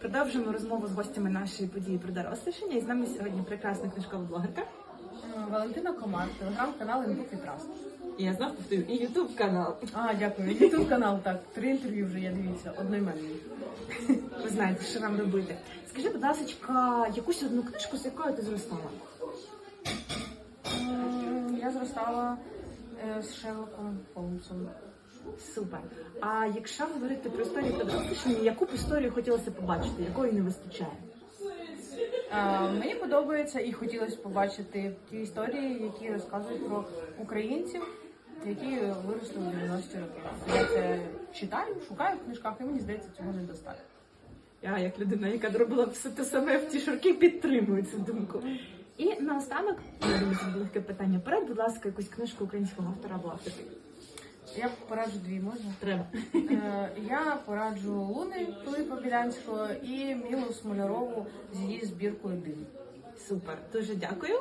Продовжуємо розмову з гостями нашої події про дорослішання. І з нами сьогодні прекрасна книжкова блогерка. Е, Валентина Комар, телеграм-канал Інбук і Траст. І я знов повторю, і Ютуб канал. А, дякую. Ютуб канал, так. Три інтерв'ю вже я дивіться, одноіменний. Ви знаєте, що нам робити. Скажи, будь ласка, якусь одну книжку, з якою ти зростала? Я зростала е, з Шерлоком Холмсом. Супер. А якщо говорити про історію дорослішання, яку б історію хотілося побачити, якої не вистачає? Е, Мені подобається і хотілося побачити ті історії, які розказують про українців, які виросли у 90-ті роки. Я це читаю, шукаю в книжках, і мені здається, цього недостатньо. Я, як людина, яка робила все те саме в ті шорки, підтримую цю думку. І наостанок, я думаю, це буде легке питання. Перед, будь ласка, якусь книжку українського автора або авторки. Я пораджу дві, можна? Треба. Е, Я пораджу Луни Пилипа Білянського і Мілу Смолярову з її збіркою дим. Супер. Дуже дякую.